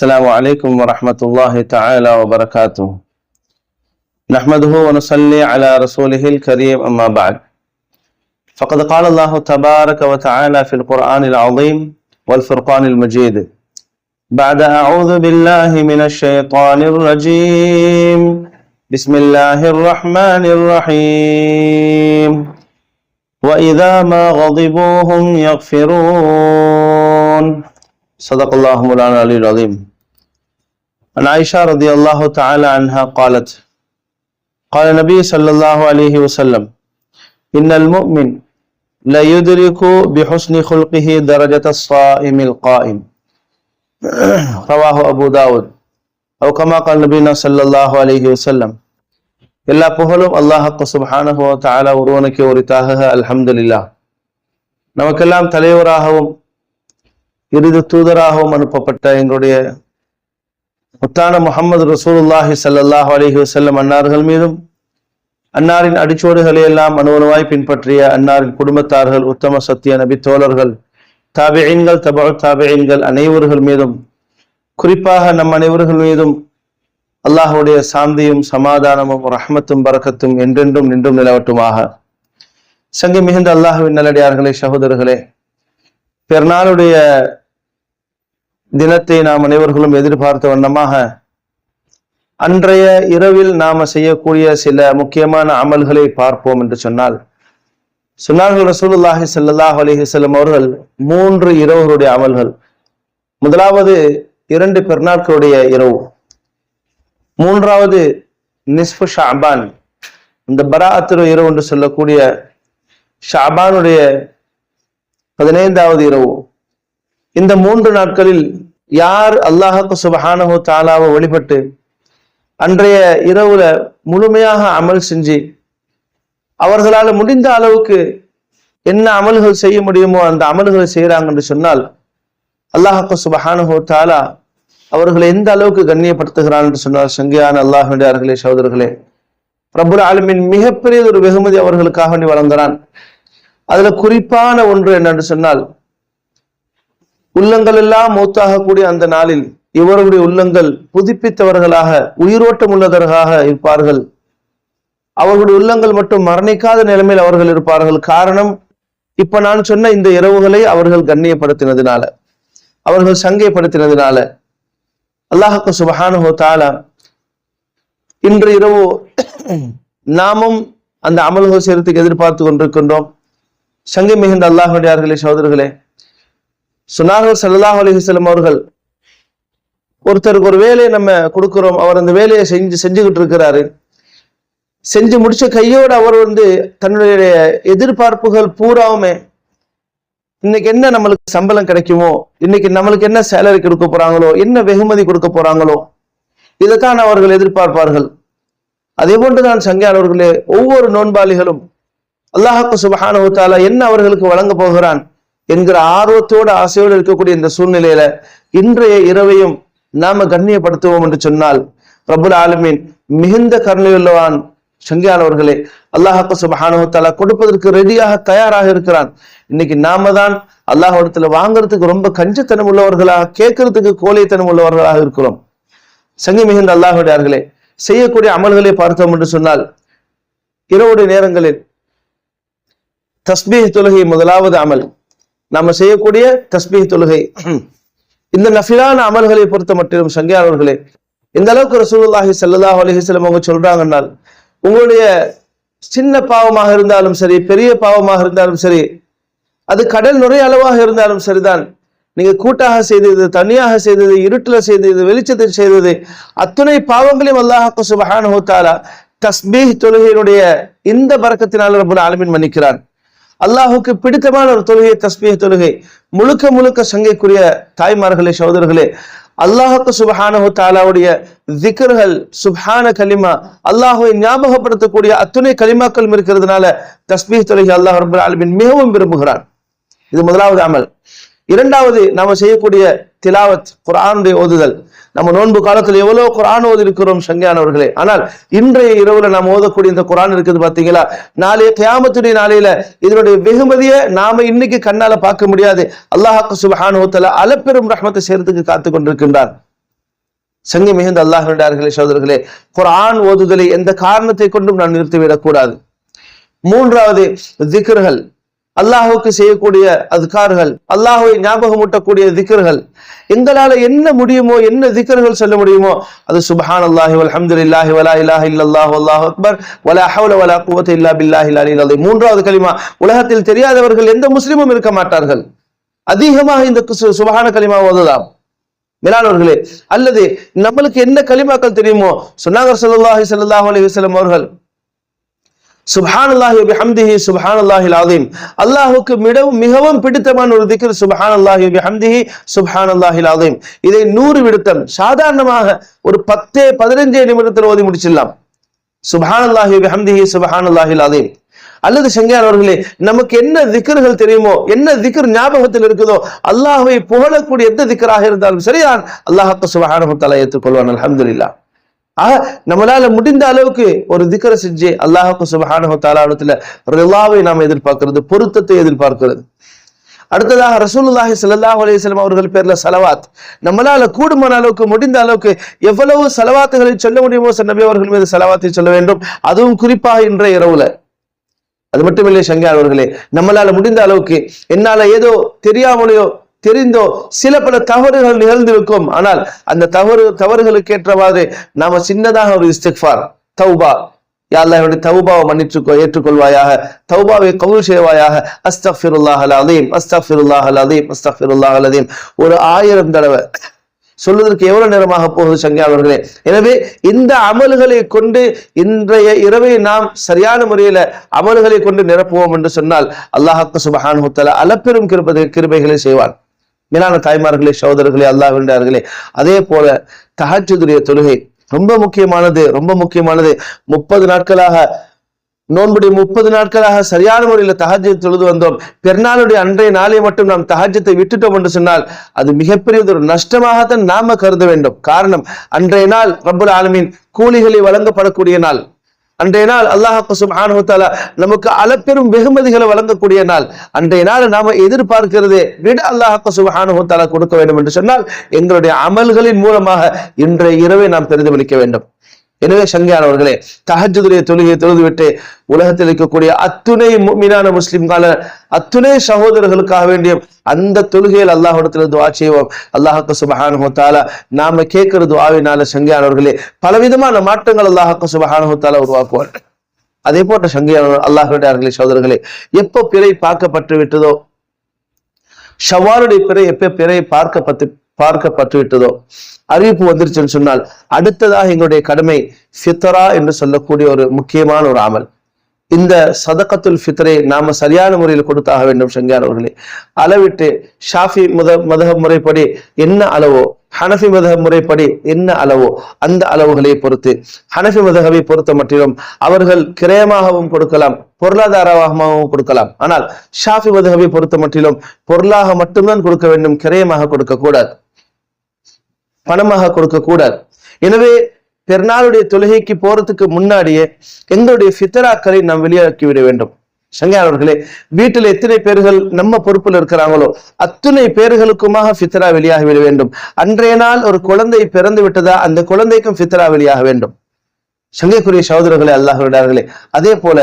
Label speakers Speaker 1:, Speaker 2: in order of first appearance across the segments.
Speaker 1: السلام عليكم ورحمة الله تعالى وبركاته. نحمده ونصلي على رسوله الكريم أما بعد. فقد قال الله تبارك وتعالى في القرآن العظيم والفرقان المجيد بعد أعوذ بالله من الشيطان الرجيم. بسم الله الرحمن الرحيم. وإذا ما غضبوا هم يغفرون. صدق الله مولانا العلي العظيم. عن عائشة رضي الله تعالى عنها قالت قال النبي صلى الله عليه وسلم إن المؤمن لا يدرك بحسن خلقه درجة الصائم القائم رواه أبو داود أو كما قال نبينا صلى الله عليه وسلم எல்லா புகழும் அல்லாஹ் சுப்ஹானஹு வ தஆலா ஒருவனுக்கு உரித்தாக அல்ஹம்துலில்லாஹ் நமக்கெல்லாம் தலைவராகவும் இறுதி தூதராகவும் அனுப்பப்பட்ட எங்களுடைய முத்தான முகமது ரசூலுல்லாஹி சல்லாஹ் அலைஹி வசல்லம் அன்னார்கள் மீதும் அன்னாரின் அடிச்சோடுகளை எல்லாம் அனுவனுவாய் பின்பற்றிய அன்னாரின் குடும்பத்தார்கள் உத்தம சத்திய நபி தோழர்கள் தாபியீன்கள் தபா தாபியீன்கள் அனைவர்கள் மீதும் குறிப்பாக நம் அனைவர்கள் மீதும் அல்லாஹுடைய சாந்தியும் சமாதானமும் ரஹமத்தும் பறக்கத்தும் என்றென்றும் நின்றும் நிலவட்டுமாக. சங்கி மிகுந்த அல்லாஹுவின் நல்லடியார்களே சகோதரர்களே பெருநாளுடைய தினத்தை நாம் அனைவர்களும் எதிர்பார்த்த வண்ணமாக அன்றைய இரவில் நாம செய்யக்கூடிய சில முக்கியமான அமல்களை பார்ப்போம் என்று சொன்னால் சொன்னார்கள் ரசூலுல்லாஹி சல்லாஹ் அலைஹி வஸல்லம் அவர்கள் மூன்று இரவுகளுடைய அமல்கள். முதலாவது இரண்டு பெருநாட்களுடைய இரவு. மூன்றாவது நிஸ்பு ஷாபான். இந்த பராத்திர இரவு என்று சொல்லக்கூடிய ஷாபானுடைய பதினைந்தாவது இரவு. இந்த மூன்று நாட்களில் யார் அல்லாஹாக்கு சுபஹானஹு தாலாவை வழிபட்டு அன்றைய இரவுல முழுமையாக அமல் செஞ்சு அவர்களால் முடிந்த அளவுக்கு என்ன அமல்கள் செய்ய முடியுமோ அந்த அமல்களை செய்கிறாங்க என்று சொன்னால் அல்லாஹாக்கு சுபஹானஹு தாலா அவர்களை எந்த அளவுக்கு கண்ணியப்படுத்துகிறான் என்று சொன்னால் சங்கியான அல்லாஹுடையார்களே சகோதரர்களே பிரபுல் ஆலமின் மிகப்பெரிய ஒரு வெகுமதி அவர்களுக்காக வேண்டி வழங்குகிறான் அதுல குறிப்பான ஒன்று என்னென்று சொன்னால் உள்ளங்கள் எல்லாம் மூத்தாகக்கூடிய அந்த நாளில் இவருடைய உள்ளங்கள் புதுப்பித்தவர்களாக உயிரோட்டம் உள்ளவர்களாக இருப்பார்கள். அவர்களுடைய உள்ளங்கள் மட்டும் மரணிக்காத நிலைமையில் அவர்கள் இருப்பார்கள். காரணம் இப்ப நான் சொன்ன இந்த இரவுகளை அவர்கள் கண்ணியப்படுத்தினதுனால அவர்கள் சங்கைப்படுத்தினதுனால அல்லாஹுக்கு சுபஹானு தாலா இன்று இரவு நாமும் அந்த அமல்கள் செய்யறதுக்கு எதிர்பார்த்து கொண்டிருக்கின்றோம். சங்கை மிகுந்த அல்லாஹுடையார்களே சோதர்களே சுனார்கள் சல்லாஹ் அலிஹலம் அவர்கள் ஒருத்தருக்கு ஒரு வேலையை நம்ம கொடுக்கிறோம் அவர் அந்த வேலையை செஞ்சு செஞ்சுக்கிட்டு இருக்கிறாரு. செஞ்சு முடிச்ச கையோடு அவர் வந்து தன்னுடைய எதிர்பார்ப்புகள் பூராவுமே இன்னைக்கு என்ன நம்மளுக்கு சம்பளம் கிடைக்குமோ இன்னைக்கு நம்மளுக்கு என்ன சேலரி கொடுக்க போறாங்களோ என்ன வெகுமதி கொடுக்க போறாங்களோ இதைத்தான் அவர்கள் எதிர்பார்ப்பார்கள். அதே போன்றுதான் சங்கையாளர்களே ஒவ்வொரு நோன்பாளிகளும் அல்லாஹாக்கு சுபஹானுத்தாலா என்ன அவர்களுக்கு வழங்க போகிறான்? என்கிற ஆர்வத்தோடு ஆசையோடு இருக்கக்கூடிய இந்த சூழ்நிலையில இன்றைய இரவையும் நாம கண்ணியப்படுத்துவோம் என்று சொன்னால் பிரபுல் ஆலமீன் மிகுந்த கருணையுள்ளவான் சங்கியானவர்களே அல்லாஹாக்கு சுபஹானுத்தாலா கொடுப்பதற்கு ரெடியாக தயாராக இருக்கிறான். இன்னைக்கு நாம தான் அல்லாஹிடத்துல வாங்குறதுக்கு ரொம்ப கஞ்சத்தனம் உள்ளவர்களாக கேட்கறதுக்கு கோழைத்தனம் உள்ளவர்களாக இருக்கிறோம். சங்கி மிகுந்த அல்லாஹுடையார்களே செய்யக்கூடிய அமல்களை பார்த்தோம் என்று சொன்னால் இரவுடைய நேரங்களில் தஸ்பீஹ் தொழுகை முதலாவது அமல் நாம செய்யக்கூடிய தஸ்பீஹ் தொழுகை. இந்த நஃபிலான அமல்களை பொறுத்த மட்டும் சங்கையாளர்களே இந்த அளவுக்கு ரசூலுல்லாஹி சல்லாஹ் அலிஹிஸ்லம் அவங்க சொல்றாங்கன்னால் உங்களுடைய சின்ன பாவமாக இருந்தாலும் சரி பெரிய பாவமாக இருந்தாலும் சரி அது கடல் நுரை அளவாக இருந்தாலும் சரிதான். நீங்க கூட்டாக செய்தது தனியாக செய்தது இருட்டுல செய்தது வெளிச்சத்தில் செய்தது அத்துணை பாவங்களையும் அல்லாஹாக்கு சுபஹான் ஹோத்தாலா தஸ்பீஹ் தொழுகையினுடைய இந்த பறக்கத்தினால் ரபுல் ஆலமின் மன்னிக்கிறான் அல்லாஹுக்கு பிடித்தமான ஒரு தொழுகை தஸ்பீஹ் தொழுகை. முழுக்க முழுக்க சங்கைக்குரிய தாய்மார்களே சகோதரர்களே அல்லாஹுக்கு சுபஹானஹு தாலாவுடைய திக்கர்கள் சுபஹான கலிமா அல்லாஹுவை ஞாபகப்படுத்தக்கூடிய அத்துணை கலிமாக்கள் இருக்கிறதுனால தஸ்மீ தொழுகை அல்லாஹ் ரபுல் ஆலமின் மிகவும் விரும்புகிறான். இது முதலாவது அமல். இரண்டாவது நாம செய்யக்கூடிய திலாவத் குரானுடைய ஓதுதல். நம்ம நோன்பு காலத்தில் எவ்வளவு குரான் ஓதி இருக்கிறோம் சங்கியானவர்களே. ஆனால் இன்றைய இரவுல நாம் ஓதக்கூடிய இந்த குரான் இருக்குது பாத்தீங்களா? நாளைய கியாமத்துடைய நாளையில இதனுடைய வெகுமதியை நாம இன்னைக்கு கண்ணால பார்க்க முடியாது. அல்லாஹாக்கு சுபஹானுத்தல அலப்பெரும் ரஹ்மத்தை சேர்த்துக்கு காத்து கொண்டிருக்கின்றார் சங்கி மிகுந்த அல்லாஹர்களே சோதர்களே குரான் ஓதுதலை எந்த காரணத்தை கொண்டும் நான் நிறுத்திவிடக் கூடாது. மூன்றாவது திக்ர்கள். அல்லாஹுக்கு செய்யக்கூடிய அதுக்கார்கள் அல்லாஹுவை ஞாபகமூட்டக்கூடிய திக்கர்கள் எங்களால என்ன முடியுமோ என்ன திக்கர்கள் சொல்ல முடியுமோ அது சுபஹான் அல்லாஹி அல்ஹம்துலில்லாஹி வலா இலாஹ இல்லாஹ் அல்லாஹ் அக்பர் வலா ஹவுல வலா குவத் இல்லா பில்லாஹி அலில் மூன்றாவது கலிமா உலகத்தில் தெரியாதவர்கள் எந்த முஸ்லிமும் இருக்க மாட்டார்கள். அதிகமாக இந்த சுபஹான கலிமா ஓதலாம். மேலானவர்களே அல்லது நம்மளுக்கு என்ன களிமாக்கள் தெரியுமோ சொன்னாங்க சல்லாஹி சல்லாஹ் அலி வஸ்லம் அவர்கள் சுப்ஹானல்லாஹி பிஹம்திஹி சுப்ஹானல்லாஹில் அஸீம் அல்லாஹ்வுக்கு மிகவும் மிகவும் பிடித்தமான ஒரு திக்ர் சுப்ஹானல்லாஹி பிஹம்திஹி சுப்ஹானல்லாஹில் ஆதீம் இதை நூறு விடுத்தம் சாதாரணமாக ஒரு பத்தே பதினஞ்சே நிமிடத்தில் ஓதி முடிச்சிடலாம். சுப்ஹானல்லாஹி பிஹம்திஹி சுப்ஹானல்லாஹில் ஆதீம் அல்லது சங்கியார் அவர்களே நமக்கு என்ன திக்கர்கள் தெரியுமோ என்ன திக்கர் ஞாபகத்தில் இருக்குதோ அல்லாஹுவை புகழக்கூடிய எந்த திக்கராக இருந்தாலும் சரிதான். அல்லாஹ் சுபஹானு தஆலா ஏற்றுக்கொள்வான். அலமதுல்லா ஆக நம்மளால முடிந்த அளவுக்கு ஒரு திக்கரை செஞ்சு அல்லாஹுக்கு சுபஹானஹு தஆலாவிடத்துல ரிலாவை நாம் எதிர்பார்க்கிறது பொருத்தத்தை எதிர்பார்க்கிறது. அடுத்ததாக ரசூலுல்லாஹி ஸல்லல்லாஹு அலையம் அவர்கள் பேர்ல சலவாத். நம்மளால கூடுமான அளவுக்கு முடிந்த அளவுக்கு எவ்வளவு சலவாத்துகளை சொல்ல முடியுமோ நபி அவர்கள் மீது சலவாத்தை சொல்ல வேண்டும். அதுவும் குறிப்பாக இன்றைய இரவுல. அது மட்டுமில்லை சங்கியார் அவர்களே நம்மளால முடிந்த அளவுக்கு என்னால ஏதோ தெரியாமலையோ தெரிந்தோ சில பல தவறுகள் நிகழ்ந்திருக்கும். ஆனால் அந்த தவறு தவறுகளுக்கு ஏற்றவாறு நாம சின்னதாக ஒரு இஸ்திக்ஃபார் தௌபா. யா என்னுடைய தௌபாவை மன்னிச்சுக்கோ ஏற்றுக்கொள்வாயாக. தௌபாவை கவுல் செய்வாயாக. அஸ்தஃபிருல்லாஹ் அல் அதீம் அஸ்தக்ஃபிருல்லாஹ் அல் அதீம் அல் அதீம் ஒரு ஆயிரம் தடவை. சொல்வதற்கு எவ்வளவு நேரமாக போகுது சங்கே அவர்களே எனவே இந்த அமல்களை கொண்டு இன்றைய இரவை நாம் சரியான முறையில அமல்களை கொண்டு நிரப்புவோம் என்று சொன்னால் அல்லாஹாக்கு சுபஹான் ஹுத்தல அளப்பெரும் கிருபதை கிருபைகளை செய்வான். மேலான தாய்மார்களே சகோதரர்களே அல்லாஹ் வேண்டார்களே அதே போல தஹஜுதுடைய தொழுகை ரொம்ப முக்கியமானது ரொம்ப முக்கியமானது. முப்பது நாட்களாக நோன்புடைய முப்பது நாட்களாக சரியான முறையில் தஹஜ்ஜை தொழுது வந்தோம். பெருநாளுடைய அன்றைய நாளை மட்டும் நாம் தஹஜ்ஜத்தை விட்டுட்டோம் என்று சொன்னால் அது மிகப்பெரிய ஒரு நஷ்டமாகத்தான் நாம கருத வேண்டும். காரணம் அன்றைய நாள் ரப்புல் ஆலமின் கூலிகளை வழங்கப்படக்கூடிய நாள். அன்றைய நாள் அல்லாஹ் சுப்ஹானஹு நமக்கு அளப்பெரும் வெகுமதிகளை வழங்கக்கூடிய நாள். அன்றைய நாள் நாம எதிர்பார்க்கிறதே விட அல்லாஹ் சுப்ஹானஹு கொடுக்க வேண்டும் என்று சொன்னால் எங்களுடைய அமல்களின் மூலமாக இன்றைய இரவை நாம் தெரிந்து பிரதிபலிக்க வேண்டும். எனவே சங்கையானவர்களே தஹஜுடைய தொழுகையை தொழுதுவிட்டு உலகத்தில் இருக்கக்கூடிய அத்துணை மீனான முஸ்லிம்கால அத்துணை சகோதரர்களுக்காக வேண்டிய அந்த தொழுகையில் அல்லாஹிடத்தில் துவா செய்வோம். அல்லாஹாக்கு சுபஹானுத்தால நாம கேட்கிற துவாவினால சங்கையானவர்களே பலவிதமான மாற்றங்கள் அல்லாஹாக்கு சுபஹானுத்தால உருவாக்குவார். அதே போன்ற சங்கையானவர் அல்லாஹுடைய சகோதரர்களே எப்போ பிறை பார்க்கப்பட்டு விட்டதோ ஷவாலுடைய பிறை எப்ப பிறை பார்க்கப்பட்டு பார்க்கப்பட்டு விட்டதோ அறிவிப்பு வந்துருச்சுன்னு சொன்னால் அடுத்ததாக எங்களுடைய கடமை ஃபித்ரா என்று சொல்லக்கூடிய ஒரு முக்கியமான ஒரு அமல். இந்த சதகத்துல் ஃபித்ரை நாம சரியான முறையில் கொடுத்தாக வேண்டும் சங்கியார் அவர்களே. அளவிட்டு ஷாஃபி முத மதக முறைப்படி என்ன அளவோ ஹனஃபி மதக முறைப்படி என்ன அளவோ அந்த அளவுகளை பொறுத்து. ஹனஃபி மதகவை பொறுத்த மட்டிலும் அவர்கள் கிரயமாகவும் கொடுக்கலாம் பொருளாதாரமாகவும் கொடுக்கலாம். ஆனால் ஷாஃபி மதகவை பொறுத்த மட்டிலும் பொருளாக மட்டும்தான் கொடுக்க வேண்டும் கிரயமாக கொடுக்க கூடாது பணமாக கொடுக்க கூடாது எனவே பெருநாளுடைய தொழுகைக்கு போறதுக்கு முன்னாடியே எங்களுடைய ஃபித்தராக்களை நாம் வெளியாக்கி விட வேண்டும். சங்கையாளர்களே வீட்டில் எத்தனை பேர்கள் நம்ம பொறுப்பில் இருக்கிறாங்களோ அத்தனை பேர்களுக்குமாக ஃபித்ரா வெளியாகி விட வேண்டும். அன்றைய நாள் ஒரு குழந்தை பிறந்து விட்டதா அந்த குழந்தைக்கும் ஃபித்ரா வெளியாக வேண்டும். சங்கைக்குரிய சகோதரர்களே அல்லாஹ் விடார்களே அதே போல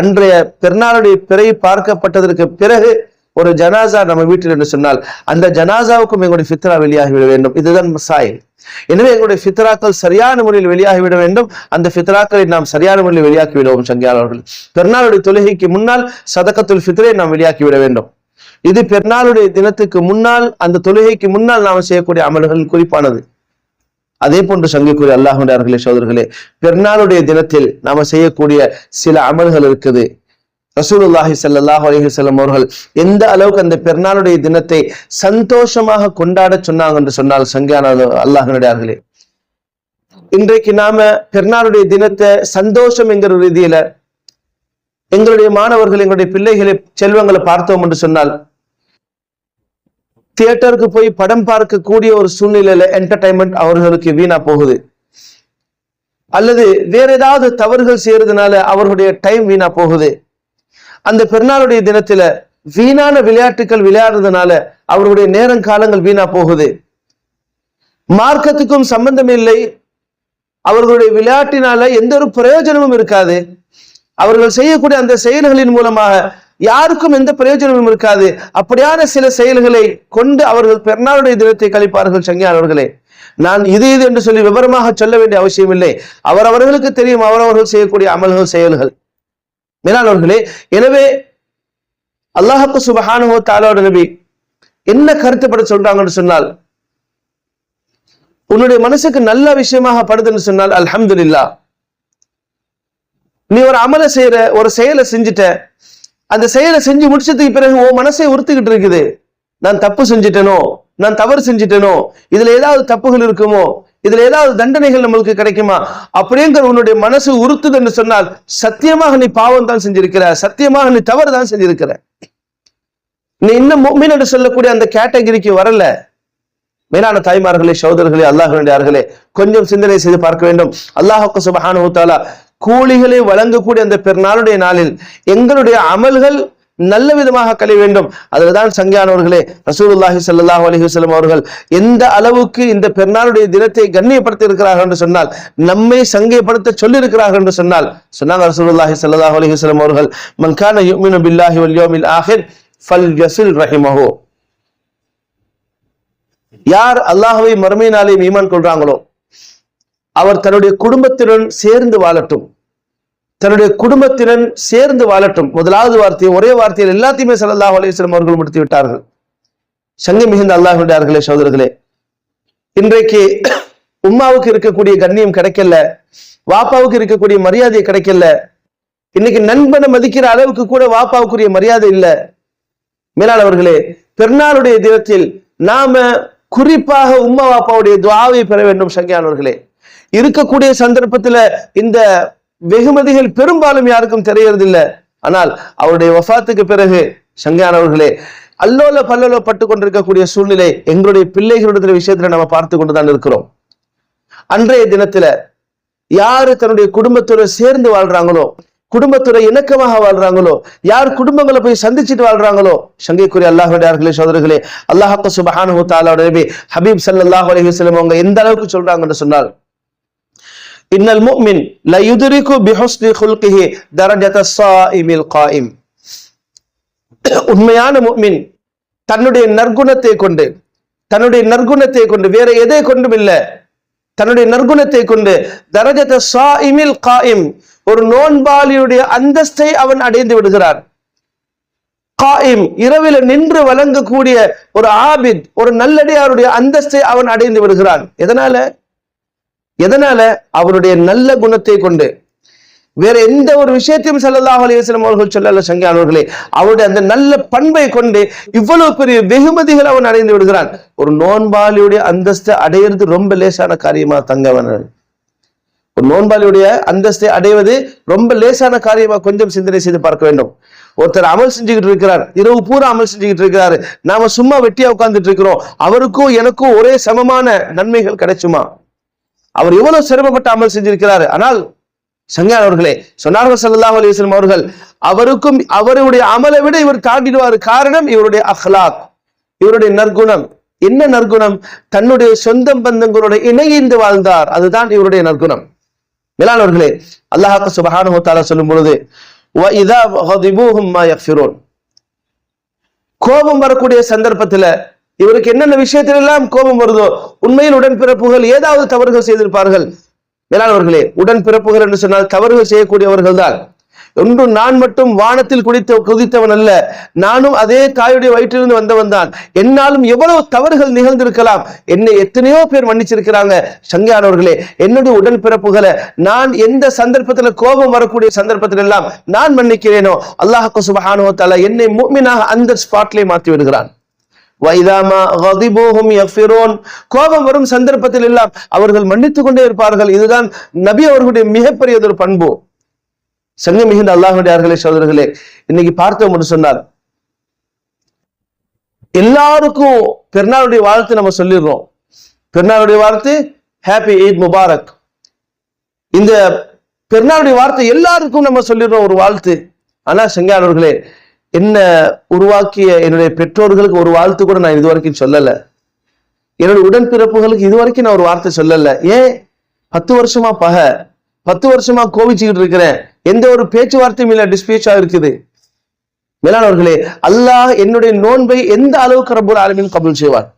Speaker 1: அன்றைய பெருநாளுடைய பிறை பார்க்கப்பட்டதற்கு பிறகு ஒரு ஜனாசா நம்ம வீட்டில் என்று சொன்னால் அந்த ஜனாசாவுக்கும் எங்களுடைய ஃபித்ரா வெளியாகிவிட வேண்டும். இதுதான் மசாயில். எனவே எங்களுடைய ஃபித்ராக்கள் சரியான முறையில் வெளியாகிவிட வேண்டும். அந்த ஃபித்ராக்களை நாம் சரியான முறையில் வெளியாக்கி விடுவோம் சங்கியாளர்கள் பெருநாளுடைய தொழுகைக்கு முன்னால் சதக்கத்துல் ஃபித்ரை நாம் வெளியாக்கி விட வேண்டும். இது பெருநாளுடைய தினத்துக்கு முன்னால் அந்த தொழுகைக்கு முன்னால் நாம் செய்யக்கூடிய அமல்கள் குறிப்பானது. அதே போன்று சங்கைக்குரிய அல்லாஹுடைய சோதர்களே பெருநாளுடைய தினத்தில் நாம செய்யக்கூடிய சில அமல்கள் இருக்குது. ரசூலுல்லாஹி சல்லாஹ் அலிஹசல்லம் அவர்கள் எந்த அளவுக்கு அந்த பெருநாளுடைய தினத்தை சந்தோஷமாக கொண்டாட சொன்னாங்க என்று சொன்னால் சங்கியான அல்லாஹனுடையார்களே இன்றைக்கு நாம பெருநாளுடைய தினத்தை சந்தோஷம் என்கிற ரீதியில எங்களுடைய மாணவர்கள் எங்களுடைய பிள்ளைகளை செல்வங்களை பார்த்தோம் என்று சொன்னால் தியேட்டருக்கு போய் படம் பார்க்கக்கூடிய ஒரு சூழ்நிலையில என்டர்டைன்மெண்ட் அவர்களுக்கு வீணா போகுது. அல்லது வேற ஏதாவது தவறுகள் செய்யறதுனால அவர்களுடைய டைம் வீணா போகுது. அந்த பெருநாளுடைய தினத்துல வீணான விளையாட்டுகள் விளையாடுறதுனால அவருடைய நேரம் காலங்கள் வீணா போகுது. மார்க்கத்துக்கும் சம்பந்தம் இல்லை. அவர்களுடைய விளையாட்டினால எந்த ஒரு பிரயோஜனமும் இருக்காது. அவர்கள் செய்யக்கூடிய அந்த செயல்களின் மூலமாக யாருக்கும் எந்த பிரயோஜனமும் இருக்காது. அப்படியான சில செயல்களை கொண்டு அவர்கள் பெருநாளுடைய தினத்தை கழிப்பார்கள் சங்கியானவர்களே நான் இது இது என்று சொல்லி விவரமாக சொல்ல வேண்டிய அவசியம் இல்லை அவரவர்களுக்கு தெரியும் அவரவர்கள் செய்யக்கூடிய அமல்கள் செயல்கள். மேலானவர்களே எனவே அல்லாஹப்பு சுபஹானுவோ தாலோட நபி என்ன கருத்துப்பட சொல்றாங்கன்னு சொன்னால் உன்னுடைய மனசுக்கு நல்ல விஷயமாக படுதுன்னு சொன்னால் அல்ஹம்துலில்லா. நீ ஒரு அமலை செய்யற ஒரு செயலை செஞ்சுட்ட அந்த செயலை செஞ்சு முடிச்சதுக்கு பிறகு உன் மனசை உறுத்துக்கிட்டு இருக்குது. நான் தப்பு செஞ்சுட்டேனோ நான் தவறு செஞ்சுட்டேனோ இதுல ஏதாவது தப்புகள் இருக்குமோ இதுல ஏதாவது தண்டனைகள் நம்மளுக்கு கிடைக்குமா? அப்படிங்கிற உன்னுடைய மனசு உறுத்துது என்று சொன்னால் சத்தியமாக நீ பாவம் தான் செஞ்சிருக்கிற சத்தியமாக நீ தவறு தான் செஞ்சிருக்கிற. நீ இன்னும் என்று சொல்லக்கூடிய அந்த கேட்டகரிக்கு வரல. மேலான தாய்மார்களே சகோதரர்களே அல்லாஹ் கொஞ்சம் சிந்தனை செய்து பார்க்க வேண்டும். அல்லாஹுக்கு சுபஹானு தாலா கூலிகளை வழங்கக்கூடிய அந்த பெருநாளுடைய நாளில் எங்களுடைய அமல்கள் நல்ல விதமாக கழிய வேண்டும். அதுதான் சங்கியானவர்களே ரசூலுல்லாஹி ஸல்லல்லாஹு அலைஹி அவர்கள் எந்த அளவுக்கு இந்த பெருநாளுடைய தினத்தை கண்ணியப்படுத்தி இருக்கிறார்கள் என்று சொன்னால் நம்மை சங்கைப்படுத்த சொல்லி இருக்கிறார்கள் என்று சொன்னால் சொன்னாங்க ரசூலுல்லாஹி ஸல்லல்லாஹு அலைஹி அவர்கள் மன்கான யுமினு பில்லாஹி வல்யோமில் ஆஹிர் ஃபல் யசில் ரஹிமஹோ. யார் அல்லாஹுவை மறுமை மீமான் கொள்றாங்களோ அவர் தன்னுடைய குடும்பத்துடன் சேர்ந்து வாழட்டும். தன்னுடைய குடும்பத்தினன் சேர்ந்து வாழட்டும். முதலாவது வார்த்தை ஒரே வார்த்தையில் எல்லாத்தையுமே சல்லாஹ் அலைஹி அவர்கள் முடித்து விட்டார்கள். சங்கி மிகுந்த அல்லாஹ்வுடையார்களே சோதர்களே இன்றைக்கு உம்மாவுக்கு இருக்கக்கூடிய கண்ணியம் கிடைக்கல வாப்பாவுக்கு இருக்கக்கூடிய மரியாதை கிடைக்கல. இன்னைக்கு நண்பனை மதிக்கிற அளவுக்கு கூட வாப்பாவுக்குரிய மரியாதை இல்ல. மேலாளவர்களே பெருநாளுடைய தினத்தில் நாம குறிப்பாக உம்மா வாப்பாவுடைய துவாவை பெற வேண்டும் சங்கியானவர்களே. இருக்கக்கூடிய சந்தர்ப்பத்துல இந்த வெகுமதிகள் பெரும்பாலும் யாருக்கும் தெரியறதில்லை ஆனால் அவருடைய வஃபாத்துக்கு பிறகு சங்கையானவர்களே அல்லோல பல்லோல பட்டு கொண்டிருக்கக்கூடிய சூழ்நிலை எங்களுடைய பிள்ளைகளுடைய விஷயத்துல நம்ம பார்த்து கொண்டுதான் இருக்கிறோம். அன்றைய தினத்துல யாரு தன்னுடைய குடும்பத்தோட சேர்ந்து வாழ்றாங்களோ குடும்பத்துறை இணக்கமாக வாழ்றாங்களோ யார் குடும்பங்களை போய் சந்திச்சுட்டு வாழ்றாங்களோ சங்கைக்குரிய அல்லாஹுடையார்களே சோதரர்களே அல்லாஹாக்கு சுபஹானு தாலாவுடைய ஹபீப் சல்லாஹ் அலஹி வஸ்லம் அவங்க எந்த அளவுக்கு சொல்றாங்கன்னு சொன்னால் இன்னல் முக்மின் ல யுத்ரிகு பிஹுஸ்னி குல்கிஹி தரஜத சாஇமில் காயிம் உண்மையான முக்மின் தன்னுடைய நற்குணத்தை கொண்டு தன்னுடைய நற்குணத்தை கொண்டு வேற எதை கொண்டும் இல்லை தன்னுடைய நற்குணத்தை கொண்டு தரஜத சாஇமில் காயிம் ஒரு நோன்பாளியுடைய அந்தஸ்தை அவன் அடைந்து விடுகிறான் காயிம் இரவில நின்று வழங்கக்கூடிய ஒரு ஆபித் ஒரு நல்லடியாருடைய அந்தஸ்தை அவன் அடைந்து விடுகிறான். எதனால? எதனால? அவருடைய நல்ல குணத்தை கொண்டு. வேற எந்த ஒரு விஷயத்தையும் ஸல்லல்லாஹு அலைஹி அவர்கள் சொல்லல சங்கியானவர்களே அவருடைய அந்த நல்ல பண்பை கொண்டு இவ்வளவு பெரிய வெகுமதிகள் அவன் அடைந்து விடுகிறான். ஒரு நோன்பாளியுடைய அந்தஸ்தை அடையிறது ரொம்ப லேசான காரியமா தங்கவன் ஒரு நோன்பாளியுடைய அந்தஸ்தை அடைவது ரொம்ப லேசான காரியமா கொஞ்சம் சிந்தனை செய்து பார்க்க வேண்டும். ஒருத்தர் அமல் செஞ்சுக்கிட்டு இருக்கிறார். இரவு பூரா அமல் செஞ்சுக்கிட்டு இருக்கிறாரு. நாம சும்மா வெட்டியா உட்கார்ந்துட்டு இருக்கிறோம். அவருக்கும் எனக்கும் ஒரே சமமான நன்மைகள் கிடைச்சுமா? அவர் எவ்வளவு சிரமப்பட்ட அமல் செஞ்சிருக்கிறார்? ஆனால் சங்கான் அவர்களே சொன்னார்கள் சல்லாஹ் அலிஸ்லம் அவர்கள் அவருக்கும் அவருடைய அமலை விட இவர் தாண்டிடுவார் காரணம் இவருடைய அஹ்லாக் இவருடைய நற்குணம். என்ன நற்குணம்? தன்னுடைய சொந்த பந்தங்களோட இணைந்து வாழ்ந்தார். அதுதான் இவருடைய நற்குணம். மேலானவர்களே அல்லாஹாக்கு சுபஹானுத்தாலா சொல்லும் பொழுது கோபம் வரக்கூடிய சந்தர்ப்பத்துல இவருக்கு என்னென்ன விஷயத்திலெல்லாம் கோபம் வருதோ உண்மையில் உடன்பிறப்புகள் ஏதாவது தவறுகள் செய்திருப்பார்கள். மேலானவர்களே உடன்பிறப்புகள் என்று சொன்னால் தவறுகள் செய்யக்கூடியவர்கள் தான் ஒன்று நான் மட்டும் வானத்தில் குடித்த குதித்தவன் அல்ல. நானும் அதே தாயுடைய வயிற்றிலிருந்து வந்தவன் தான் என்னாலும் எவ்வளவு தவறுகள் நிகழ்ந்திருக்கலாம். என்னை எத்தனையோ பேர் மன்னிச்சிருக்கிறாங்க. சங்கையானவர்களே என்னுடைய உடன்பிறப்புகளை நான் எந்த சந்தர்ப்பத்துல கோபம் வரக்கூடிய சந்தர்ப்பத்தில் எல்லாம் நான் மன்னிக்கிறேனோ அல்லாஹ் சுபஹானோ தஆலா என்னை மூமினாக அந்த ஸ்பாட்லேயே மாற்றி விடுகிறான். வைதாமா யஃபிரோன் கோபம் வரும் சந்தர்ப்பத்தில் எல்லாம் அவர்கள் மன்னித்துக் கொண்டே இருப்பார்கள். இதுதான் நபி அவர்களுடைய மிகப்பெரிய ஒரு பண்பு. சங்கம் மிகுந்த அல்லாஹுடையார்களே சோதரர்களே இன்னைக்கு பார்த்தோம் என்று சொன்னார் எல்லாருக்கும் பெருநாளுடைய வாழ்த்து நம்ம சொல்லிடுறோம். பெருநாளுடைய வாழ்த்து ஹாப்பி ஈத் முபாரக் இந்த பெருநாளுடைய வார்த்தை எல்லாருக்கும் நம்ம சொல்லிடுறோம் ஒரு வாழ்த்து. ஆனா செங்கானவர்களே என்ன உருவாக்கிய என்னுடைய பெற்றோர்களுக்கு ஒரு வாழ்த்து கூட நான் இதுவரைக்கும் சொல்லலை. என்னோட உடன்பிறப்புகளுக்கு இது வரைக்கும் நான் ஒரு வார்த்தை சொல்லலை. ஏன்? பத்து வருஷமா பக பத்து வருஷமா கோவிச்சுக்கிட்டு இருக்கிறேன். எந்த ஒரு பேச்சுவார்த்தையும் இல்லை டிஸ்பேச்சா இருக்குது. மேலானவர்களே அல்லாஹ் என்னுடைய நோன்பை எந்த அளவுக்கு ரப்பல் ஆலமின் கபுல் செய்வார்?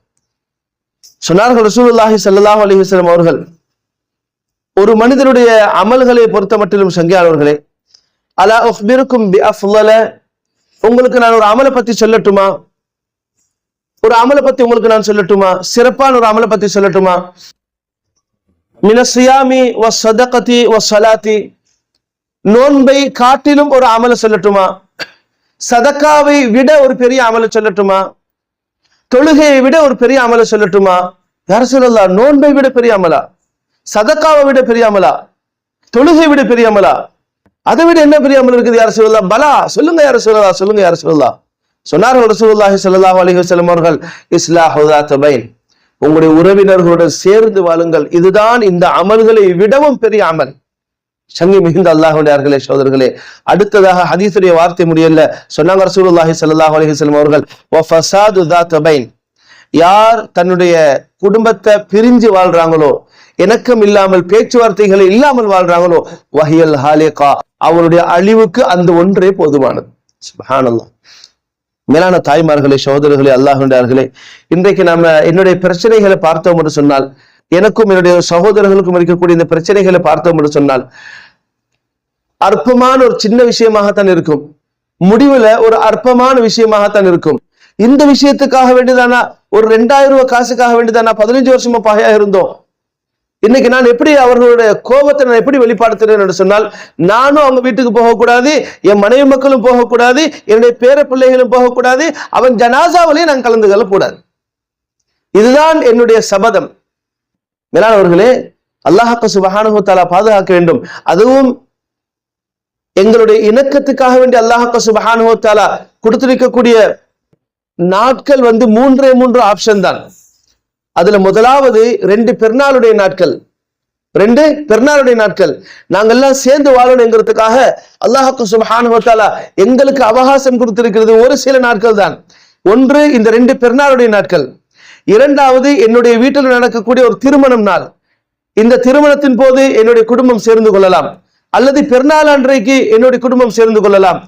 Speaker 1: சொன்னார்கள் ரசூலுல்லாஹி சல்லாஹ் அலைஹி அவர்கள் ஒரு மனிதனுடைய அமல்களை பொறுத்த மட்டிலும் சங்கியாளர்களே அலா உஹ்பிருக்கும் பி உங்களுக்கு நான் ஒரு அமலை பத்தி சொல்லட்டுமா? ஒரு அமலை பத்தி உங்களுக்கு நான் சொல்லட்டுமா? சிறப்பான ஒரு அமலை பத்தி சொல்லட்டுமா? மினசியாமி வ சதகதி வ சலாத்தி. நோன்பை காட்டிலும் ஒரு அமலை சொல்லட்டுமா? சதக்காவை விட ஒரு பெரிய அமலை சொல்லட்டுமா? தொழுகையை விட ஒரு பெரிய அமலை சொல்லட்டுமா? யார சொல்லலாம் நோன்பை விட பெரிய அமலா? சதக்காவை விட பெரிய அமலா? தொழுகை விட பெரிய அமலா? அதை விட என்ன பிரியாமல் இருக்குது யார் சொல்லலாம் பலா சொல்லுங்க யார் சொல்லலாம் சொல்லுங்க யார் சொல்லலாம் சொன்னார்கள் ரசூல்லாஹி சல்லாஹ் அலிஹசலம் அவர்கள் இஸ்லாஹுதாத்தபைன் உங்களுடைய உறவினர்களுடன் சேர்ந்து வாழுங்கள். இதுதான் இந்த அமல்களை விடவும் பெரிய அமல். சங்கி மிகுந்த அல்லாஹுடையார்களே சோதர்களே அடுத்ததாக ஹதீசுடைய வார்த்தை முடியல சொன்னாங்க ரசூலுல்லாஹி சல்லாஹ் அலிஹசலம் அவர்கள் யார் தன்னுடைய குடும்பத்தை பிரிஞ்சு வாழ்றாங்களோ இணக்கம் இல்லாமல் பேச்சுவார்த்தைகள் இல்லாமல் வாழ்றாங்களோ? வஹியல் ஹாலிகா. அவருடைய அழிவுக்கு அந்த ஒன்றே போதுமானது. மேலான தாய்மார்களே சகோதரர்களே அல்லாஹுண்டார்களே இன்றைக்கு நம்ம என்னுடைய பிரச்சனைகளை பார்த்தோம் என்று சொன்னால் எனக்கும் என்னுடைய சகோதரர்களுக்கும் இருக்கக்கூடிய இந்த பிரச்சனைகளை பார்த்தோம் என்று சொன்னால் அற்பமான ஒரு சின்ன விஷயமாகத்தான் இருக்கும். முடிவுல ஒரு அற்பமான விஷயமாகத்தான் இருக்கும். இந்த விஷயத்துக்காக வேண்டிதானா? ஒரு ரெண்டாயிரம் ரூபாய் காசுக்காக வேண்டிதானா? பதினஞ்சு வருஷமா பகையா இருந்தோம். இன்னைக்கு நான் எப்படி அவர்களுடைய கோபத்தை நான் எப்படி வெளிப்படுத்துறேன் என்று சொன்னால் நானும் அவங்க வீட்டுக்கு போகக்கூடாது என் மனைவி மக்களும் போகக்கூடாது என்னுடைய பேர பிள்ளைகளும் போகக்கூடாது அவன் ஜனாசாவிலையும் நான் கலந்து கொள்ளக்கூடாது. இதுதான் என்னுடைய சபதம். மேலானவர்களே அல்லாஹாக்க சுபஹானு தாலா பாதுகாக்க வேண்டும். அதுவும் எங்களுடைய இணக்கத்துக்காக வேண்டி அல்லாஹாக்க சுபஹானு தாலா கொடுத்திருக்கக்கூடிய நாட்கள் வந்து மூன்றே மூன்று ஆப்ஷன் தான். அதுல முதலாவது ரெண்டு பெருநாளுடைய நாட்கள். ரெண்டு பெருநாளுடைய நாட்கள். நாங்கெல்லாம் சேர்ந்து வாழணுங்கிறதுக்காக அல்லாஹாக்கு சுபஹானுவத்தாலா எங்களுக்கு அவகாசம் கொடுத்திருக்கிறது ஒரு சில நாட்கள் தான் ஒன்று இந்த ரெண்டு பெருநாளுடைய நாட்கள். இரண்டாவது என்னுடைய வீட்டில் நடக்கக்கூடிய ஒரு திருமணம் நாள். இந்த திருமணத்தின் போது என்னுடைய குடும்பம் சேர்ந்து கொள்ளலாம். அல்லது பெருநாள் அன்றைக்கு என்னுடைய குடும்பம் சேர்ந்து கொள்ளலாம்.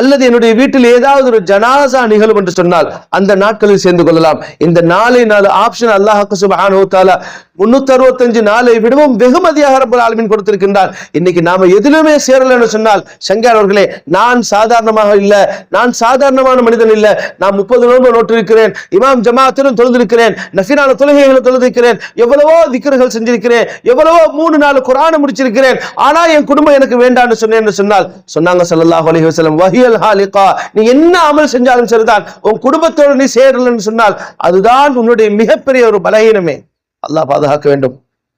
Speaker 1: அல்லது என்னுடைய வீட்டில் ஏதாவது ஒரு ஜனாசா நிகழும் என்று சொன்னால் அந்த நாட்களில் சேர்ந்து கொள்ளலாம். இந்த நாளை நாலு ஆப்ஷன் அல்லாஹாக்கு சுபஹானு தாலா முன்னூத்தி அறுபத்தஞ்சு நாளை விடவும் வெகுமதியாக ரப்பல் ஆலமீன் கொடுத்திருக்கின்றார். இன்னைக்கு நாம எதிலுமே சேரலன்னு சொன்னால் சங்கர் அவர்களே நான் சாதாரணமாக இல்ல நான் சாதாரணமான மனிதன் இல்ல நான் முப்பது நோன்பு நோட்டிருக்கிறேன் இமாம் ஜமாத்திலும் தொழுதிருக்கிறேன் நஃபினான தொழுகைகளை தொழுதிருக்கிறேன் எவ்வளவோ திக்கர்கள் செஞ்சிருக்கிறேன் எவ்வளவோ மூணு நாலு குரான முடிச்சிருக்கிறேன் ஆனா என் குடும்பம் எனக்கு வேண்டாம்னு சொன்னேன்னு சொன்னால் சொன்னாங்க சல்லாஹ் அலி வசலம் வஹியல் ஹாலிகா நீ என்ன அமல் செஞ்சாலும் சரிதான் உன் குடும்பத்தோடு நீ சேரலன்னு சொன்னால் அதுதான் உன்னுடைய மிகப்பெரிய ஒரு பலகீனமே. அல்லாஹ் பாதுகாக்க வேண்டும்.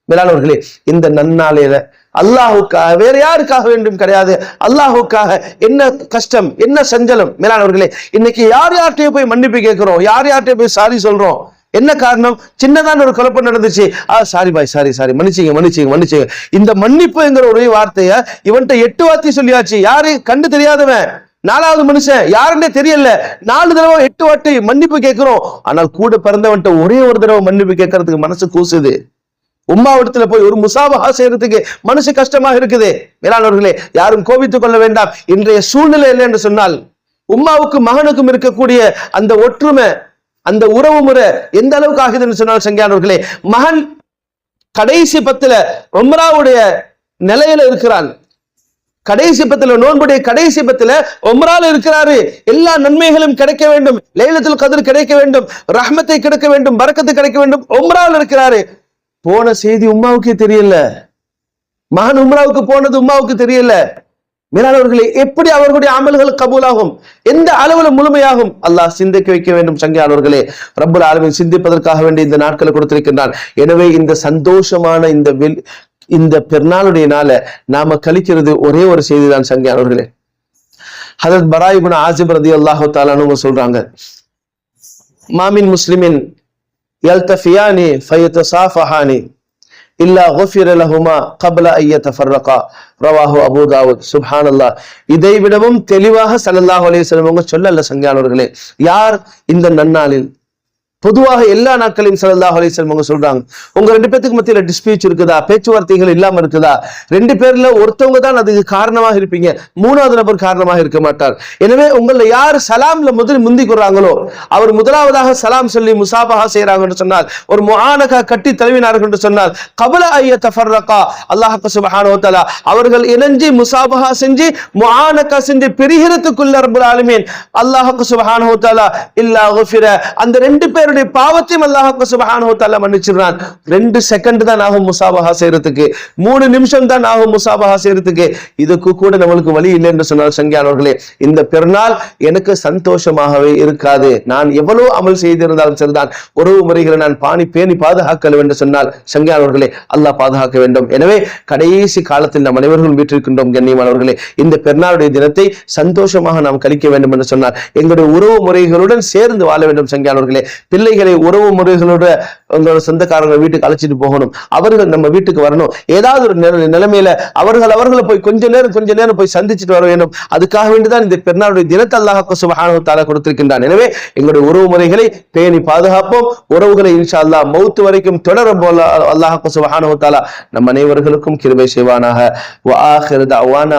Speaker 1: மேலானவர்களே இந்த நன்னாளையில அல்லாஹுக்காக வேற யாருக்காக வேண்டும் கிடையாது. அல்லாஹுக்காக என்ன கஷ்டம் என்ன சஞ்சலம்? மேலானவர்களே இன்னைக்கு யார் யார்கிட்டயும் போய் மன்னிப்பு கேட்கிறோம்? யார் யார்கிட்டயும் போய் சாரி சொல்றோம்? என்ன காரணம்? சின்னதான ஒரு குழப்பம் நடந்துச்சு. ஆ சாரி பாய் சாரி சாரி மன்னிச்சிங்க மன்னிச்சிங்க மன்னிச்சிங்க. இந்த மன்னிப்புங்கிற ஒரு வார்த்தைய இவன்கிட்ட எட்டு வார்த்தை சொல்லியாச்சு. யாரு? கண்டு தெரியாதவன். நாலாவது மனுஷன் யாருன்னே தெரியல. நாலு தடவை எட்டு வாட்டி மன்னிப்பு கேட்கிறோம். ஆனால் கூட பிறந்தவன்ட்ட ஒரே ஒரு தடவை மன்னிப்பு கேட்கறதுக்கு மனசு கூசுது. உம்மாவிடத்துல போய் ஒரு முசாபகா செய்யறதுக்கு மனசு கஷ்டமாக இருக்குது. மேலானவர்களே யாரும் கோபித்துக் கொள்ள வேண்டாம். இன்றைய சூழ்நிலை இல்லை என்று சொன்னால் உம்மாவுக்கும் மகனுக்கும் இருக்கக்கூடிய அந்த ஒற்றுமை அந்த உறவு முறை எந்த அளவுக்கு ஆகுதுன்னு சொன்னால் சங்கியானவர்களே மகன் கடைசி பத்துல உம்ராவுடைய நிலையில இருக்கிறான். கடைசி பத்துல நோன்புடைய கடைசி பத்துல உம்ரால இருக்கிறாரு. எல்லா நன்மைகளும் கிடைக்க வேண்டும். லைலத்தில் கதிர் கிடைக்க வேண்டும். ரஹ்மத்தை கிடைக்க வேண்டும். பரக்கத்து கிடைக்க வேண்டும். உம்ரால இருக்கிறாரு. போன செய்தி உமாவுக்கே தெரியல. மகன் உம்ராவுக்கு போனது உம்மாவுக்கு தெரியல. மேலானவர்களே எப்படி அவர்களுடைய அமல்கள் கபூலாகும்? எந்த அளவுல முழுமையாகும்? அல்லாஹ் சிந்திக்க வைக்க வேண்டும் சங்கியானவர்களே ரப்பல் ஆலமின் சிந்திப்பதற்காக வேண்டிய இந்த நாட்களை கொடுத்திருக்கின்றான் எனவே இந்த சந்தோஷமான இந்த இந்த பெருநாளுடைய நாள நாம கழிக்கிறது ஒரே ஒரு செய்திதான் சங்கி அவர்களே பராய் பராயிபுன் ஆசிப் ரதி அல்லாஹு தாலானு சொல்றாங்க மாமின் முஸ்லிமின் எல்தஃபியானி ஃபையத் சாஃபஹானி இல்லா குஃபிர லஹுமா கபல ஐயத் ஃபர்ரகா ரவாஹு அபு தாவூத் சுப்ஹான் அல்லா இதை விடவும் தெளிவாக சல்லல்லாஹு அலைஹி வஸல்லம் சொல்லல்ல சங்கியானவர்களே யார் இந்த நன்னாளில்? பொதுவாக எல்லா நாட்களையும் ஸல்லல்லாஹு அலைஹி அவங்க சொல்றாங்க. உங்க ரெண்டு பேத்துக்கு மத்தியில டிஸ்பியூட் இருக்குதா? பேச்சுவார்த்தைகள் இல்லாம இருக்குதா? ரெண்டு பேர்ல ஒருத்தவங்க தான் அதுக்கு காரணமாக இருப்பீங்க. மூணாவது நபர் காரணமாக இருக்க மாட்டார். எனவே உங்கள யார் சலாம்ல முதல் முந்தி கொடுறாங்களோ அவர் முதலாவதாக சலாம் சொல்லி முசாபஹா செய்யறாங்கன்னு சொன்னால் ஒரு முஆனகா கட்டி தழுவினார்கள் என்று சொன்னால் கபல ஐய தஃபர்ரகா அல்லாஹ் சுப்ஹானஹு அவர்கள் இணைஞ்சு முசாபஹா செஞ்சு முஆனகா செஞ்சு பெருகிறதுக்குள்ள ரப்பல் ஆலமீன் அல்லாஹ் சுப்ஹானஹு இல்லா அந்த ரெண்டு பேருடைய பாவத்தையும் அல்லாஹ் சுப்ஹானஹு வ மன்னிச்சிடுறான் ரெண்டு செகண்ட் தான் ஆகும் முசாபஹா செய்யறதுக்கு மூணு நிமிஷம் தான் ஆகும் முசாபஹா செய்யறதுக்கு இதுக்கு கூட நம்மளுக்கு வழி இல்லை என்று சொன்னார் சங்கியானவர்களே. இந்த பெருநாள் எனக்கு சந்தோஷமாகவே இருக்காது. நான் எவ்வளவு அமல் செய்திருந்தாலும் சரிதான். உறவு முறைகளை நான் பாணி பேணி பாதுகாக்கல என்று சொன்னால் சங்கியானவர்களே அல்லாஹ் பாதுகாக்க வேண்டும். எனவே கடைசி காலத்தில் நம் அனைவர்களும் வீட்டிருக்கின்றோம் கண்ணியமானவர்களே. இந்த பெருநாளுடைய தினத்தை சந்தோஷமாக நாம் கழிக்க வேண்டும் என்று சொன்னார். எங்களுடைய உறவு முறைகளுடன் சேர்ந்து வாழ வேண்டும் சங்கியானவர்களே. பிள்ளைகளை உறவு முறைகளோட உங்களோட சொந்தக்காரங்க வீட்டுக்கு அழைச்சிட்டு போகணும். அவர்கள் நம்ம வீட்டுக்கு வரணும். ஏதாவது ஒரு நில- நிலைமையில அவர்கள் அவர்களை போய் கொஞ்ச நேரம் கொஞ்ச நேரம் போய் சந்திச்சுட்டு வர வேண்டும். அதுக்காக வேண்டிதான் இந்த பெருநாளுடைய தினத்தை அல்லாஹ் சுபஹானஹு தஆலா கொடுத்திருக்கின்றான். எனவே எங்களுடைய உறவு முறைகளை பேணி பாதுகாப்போம். உறவுகளை இன்ஷா அல்லா மௌத்து வரைக்கும் தொடரும் போல அல்லாஹ் சுபஹானஹு தஆலா நம் அனைவர்களுக்கும் கிருபை செய்வானாக. வ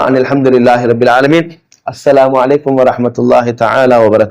Speaker 1: அனில் ஹம்துலில்லாஹி ரப்பில் ஆலமீன். அஸ்ஸலாமு அலைக்கும் வரஹ்மத்துல்லாஹி தஆலா வ